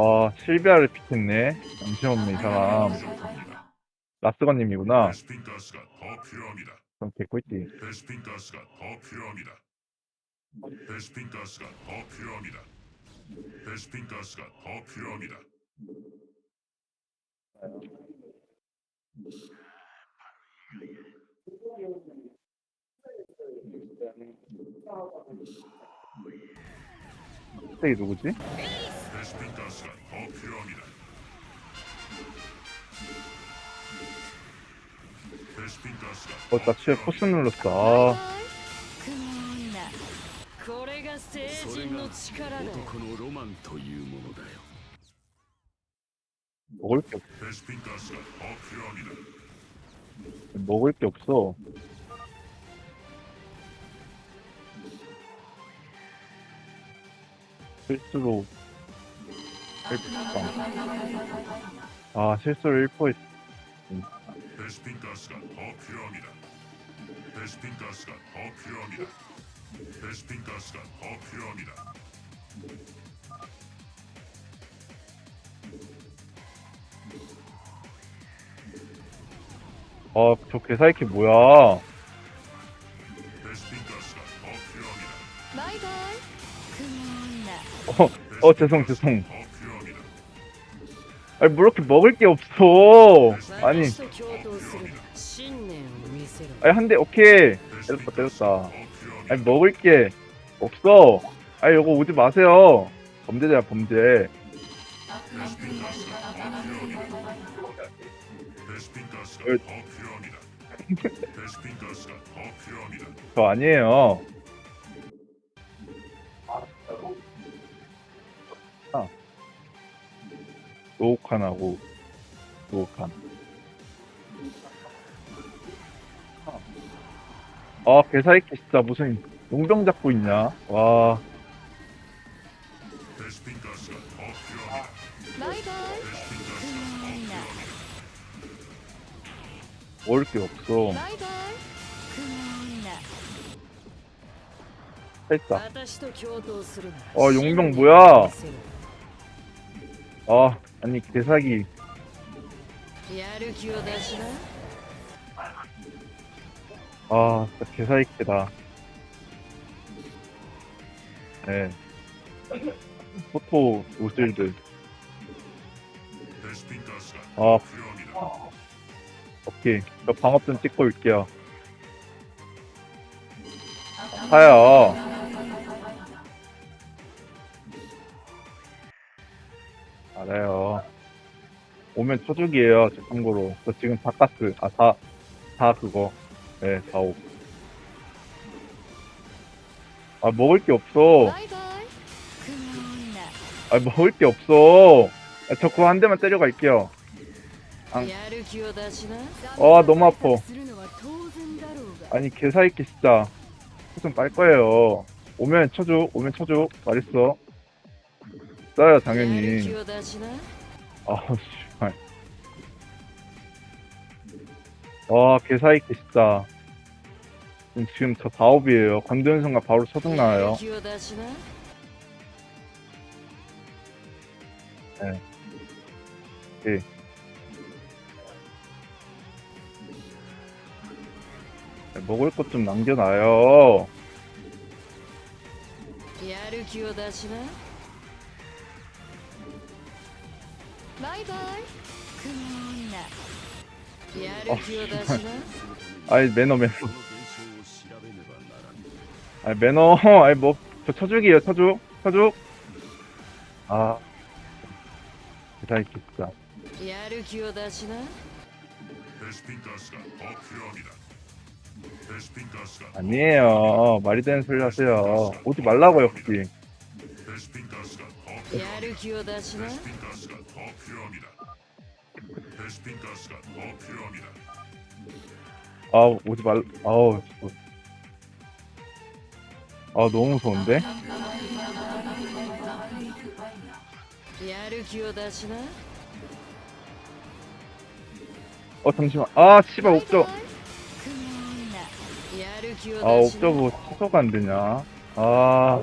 아, 실비아를 픽했네. 잠시만요, 이 사람. 라스건님이구나. 그럼 개꿀띠. 베스핀 가스가 누구지? 베스핀 가스가 더 필요합니다. 베스핀 가스가 어, 나 치에 포스 눌렀어. 아, 雲女これが聖人の力だ男のロマンというものだよ 먹을 게 없, 베스핀 가스가 더 필요합니다. 먹을 게 없어. 실수로 1%. 아 실수 1포 베스핀 가스가 더 필요합니다. 베스핀 가스가 더 필요합니다. 베스핀 가스가 더 필요합니다. 아저 개사이키 뭐야 어, 어 죄송 죄송 아니 뭐 이렇게 먹을 게 없어. 아니. 아니 한대 오케이. 때렸다 때렸다. 아니 먹을 게 없어. 아니 요거 오지 마세요. 범죄자야 범죄. 저 아니에요. 노칸하고 노칸. 아, 개사이키 진짜 무슨 용병 잡고 있냐? 와, 베스핀 가스가 더 필요합니다. バイバイ 베스핀 가스가 雲女 먹을 게 없어. バイバイ雲女 했다. 私と共闘するな 어, 용병 信念 뭐야? を見せろ 아, 아니, 개사기. やる気を出しな 아, 진짜 개사이키다. 네. 포토 오실드. 베스핀 가스가 아, 더 필요합니다. 오케이. 저 방업 좀 찍고 올게요. 사요. 알아요. 오면 초죽이에요, 제 참고로. 저 지금 바카스, 아, 다, 다 그거. 네, 다 오. 아, 먹을 게 없어. バイバイ雲女 아, 먹을 게 없어. 아, 저 그거 한 대만 때려갈게요. 앙. やる気を出しな 아, 너무 아파. するのは当然だろうが 아니 개사이키 진짜 좀빨 거예요. 오면 쳐줘, 오면 쳐줘. 말했어. 싸요 당연히. 아 씨발. 와 개사이키 진짜. 지금 저 다업이에요. 건드는 순간 바로 소득 나와요. 네. 예. 네 먹을 것 좀 남겨놔요. 어. 아이 매너 매너. 아이 매너 아이 뭐저 쳐줄게요 쳐줘 쳐줘. 아. 대단히 깊다. 아니에요. 말이 되는 소리 하세요. 오지 말라고요 혹시. やる気を出しな 베스핀 가스가 더 필요합니다. 베스핀 가스가 더 필요합니다. 아, 오지 말, 아우. 뭐. 아, 너무 무서운데? やる気を出しな 어, 잠시만. 아, 씨발, 옥저. 雲女やる気を 아, 出しな 옥저브 취소가 안 되냐. 아,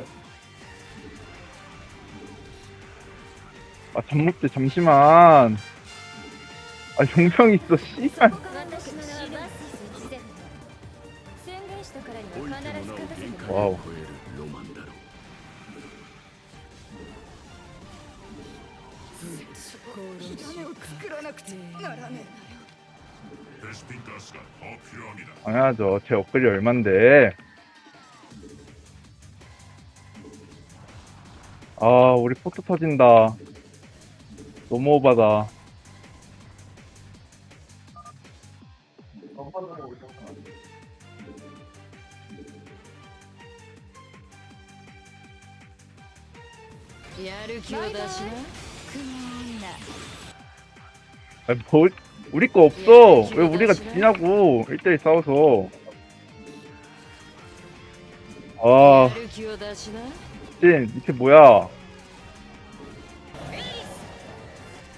아 잠못지 잠시만 아 용병 있어 씨발 私の名はバススジゼ宣言したからに老いは必ずてもなお限勝たせて界を超えるロマンだろう種を作らなくちゃならね 베스핀 가스가 더 필요합니다. 당연하죠 제 업글이 얼만데 아 우리 포트 터진다 너무 오바다. 아니, 뭐, 우리 거 없어. 왜 우리가 지냐고. 1대1 싸워서. 아, 진, 이게 뭐야.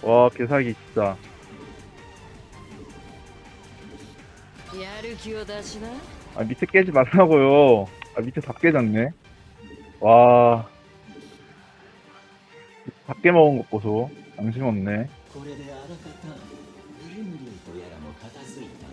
와 개사기 진짜 やる気を出しな 아 밑에 깨지 말라고요 아 밑에 다 깨졌네 와 다 깨먹은 것 보소 양심 없네 これであらかたグリムリンとやらも片付いたな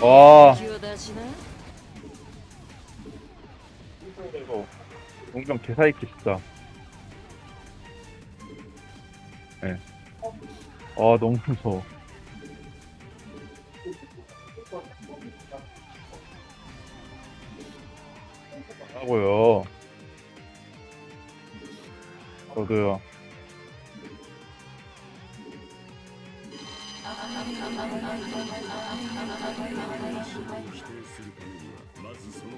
와 공정 개사이키 진짜 예. 네. 아 너무 무서워 하고요 저도요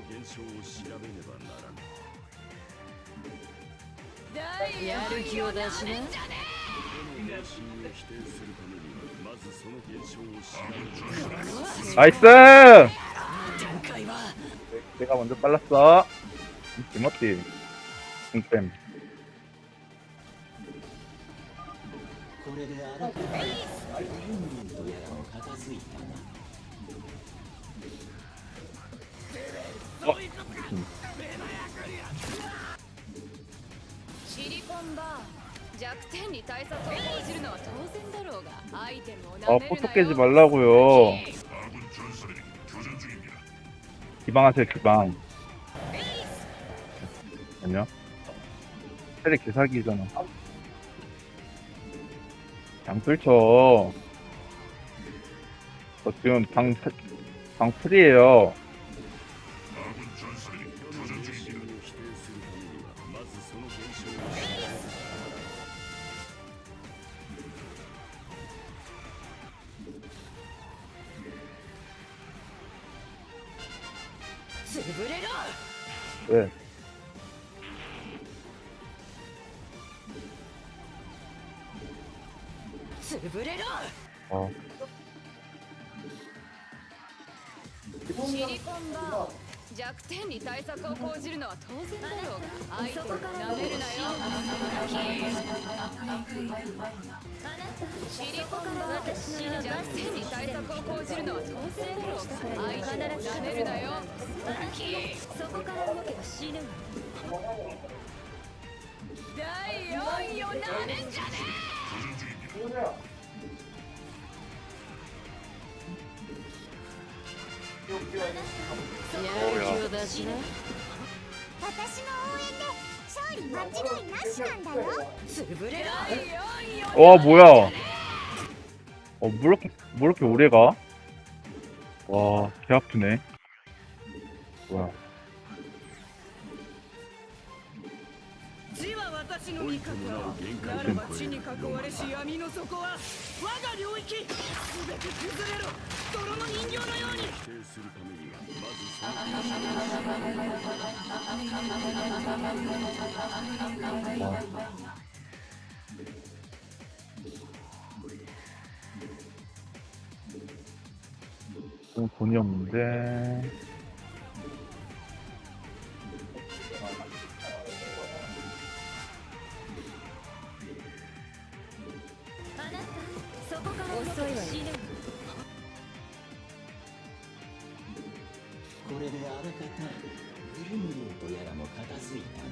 現象を調べねばならんやる気を出しな世の迷信を否定するためにはまずその現象を調べねば 나이스 내가 먼저 빨랐어 김어띠 땡 これ であらかたグリムリンとやらも片付いたな シリコンバー弱点に対策を講じるのは当然だろうがアイテムを 아 舐める 포토 な 깨지 よ 말라고요 아군 전사들이 교전 중입니다. 기방하세요 기방 아니요 테레 개사기잖아 양 뚫쳐 저 지금 방, 방 풀이에요 어, シリコンバー弱点に対策を講じるのは当然だろうがアイテムを舐めるなよシリコンバー弱点に対策を講じるのは当然だろうがアイテムを舐めるなよそこから動けば死ぬわ第4位をなめんじゃね교 전 중입니다. やる気を出しな私の応援で勝利間違いなしなんだよ潰れろ第4位を 와 뭐야 어 뭐 이렇게 뭐 이렇게 오래 가? 와 개 아프네 뭐야 の味方ならば地に囲われし闇の底は我が領域すべて崩れろ泥の人形のように否定するためにはまずその現象を 어, 돈이 없는데 遅いわよこれであらかた。グリムリンとやらも片付いたな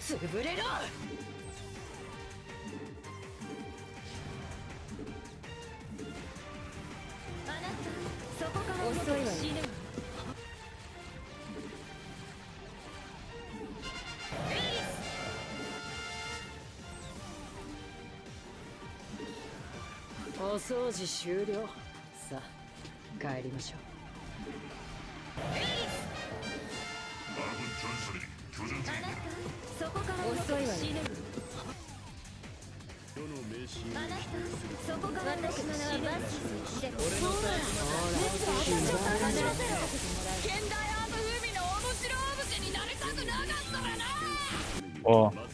潰れろ。お掃除終了。さあ帰りましょう。そこから遅いわねあなたそこから私の名にししのいオブジになななお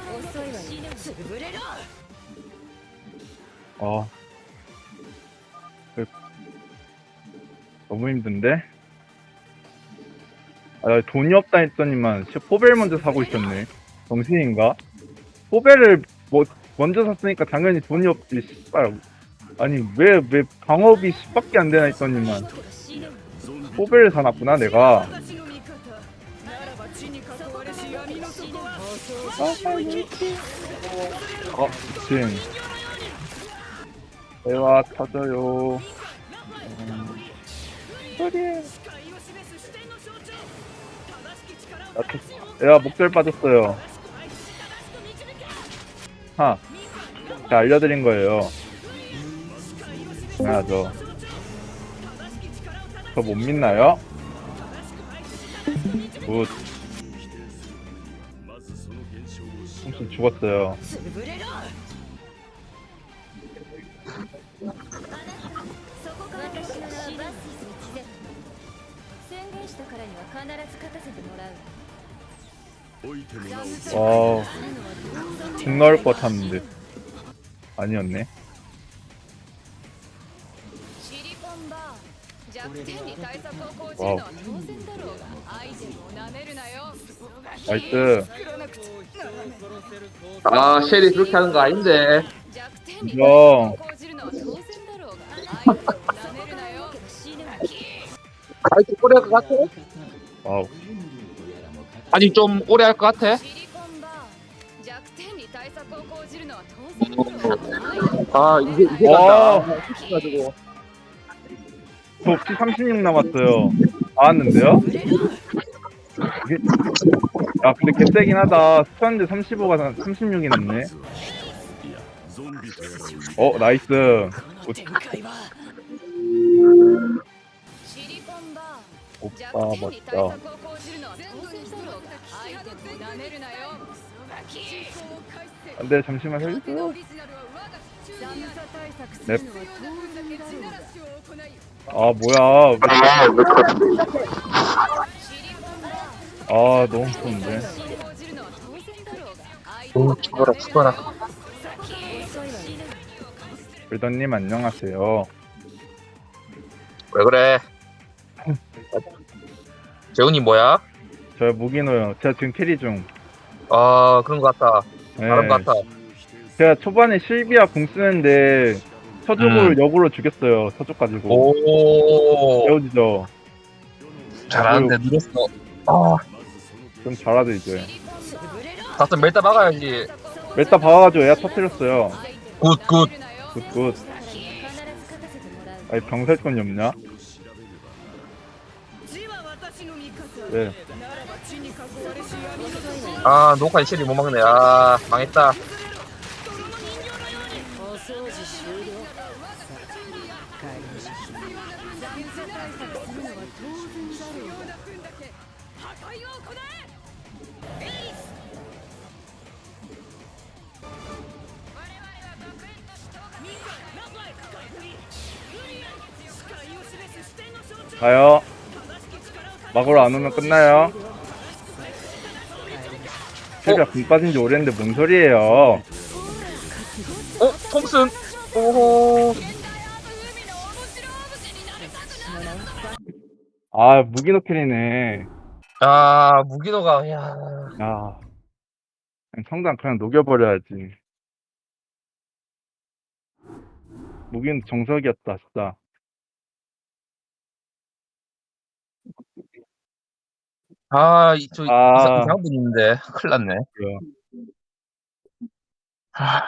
어. 그, 너무 힘든데? 아, 돈이 없다 했더니만 씨, 포벨 먼저 사고 있었네. 정신인가? 포벨을 뭐 먼저 샀으니까 당연히 돈이 없지. 씨발. 아니 왜왜 방업이 10밖에 안 되나 했더니만 포벨을 사놨구나 내가. 아, 아, 아. 어, 지금. 대화 터져요. 소리야. 야, 목절 빠졌어요. 하. 자, 알려드린 거예요. 야, 저. 저 못 믿나요? 굿. 무슨 죽었어요. したからには必ず勝たせてもらうおいてもなお 와, 죽 나올 것 같았는데. 아니었네. シリコンバー弱点に対策を講じるのは当然だろうがアイテムをなめるなよ 나이스. 아, 쉘이 그렇게 하는 거 아닌데. 弱点に対策を講じるのは当然だろうがアイテムをなめるなよ 아직 오래 할 것 같아? 와우. グリムリンとやらも片 아니, 좀 오래 할 것 같아? シリコンバー弱点に対策を講じるのは当然だろうがアイテムを 아, なめ 이게, るな 이게 よ 와. 간다. 가지고 저 피 36 남았어요. 나왔는데요? 이게... 야, 근데 개세긴 하다. 스턴드 35가 36이 남네. いやゾンビとやらを 어, 나이스. この展開はシリコンバー 오빠 아, 멋져 あで、잠시만헬프 아, 넵. 아 뭐야 아 너무 좋은데 오, 죽어라, 죽어라. 불더님 안녕하세요 왜 그래? 재훈이 뭐야? 저 무기노요. 제가 지금 캐리 중. 아 그런 것 같다. 네. 다른 것 같다. 제가 초반에 실비아 궁 쓰는데 서쪽을 음. 역으로 죽였어요. 서쪽 가지고. 오 배우지죠. 잘하는데 늘었어. 아 좀 잘하죠 이제. 다섯 멜다 막아야지. 멜다 박아가지고 애가 터뜨렸어요. 굿 굿. 굿굿. 아니 병살건이 없냐? 예. 아 녹화 실이 못 막네. 아 망했다. 가요. 막으로 안 오면 끝나요. 실비아 공 빠진 지 오래됐는데 뭔 소리예요? 어? 톰슨. 오호. 아 무기노 캐리네. 아 무기노가 야. 야. 그냥 성당 그냥 녹여버려야지. 무기는 정석이었다 진짜 아, 이- 저 아. 이상, 이상한 분 있는데 큰일 났네. 그래요. 하,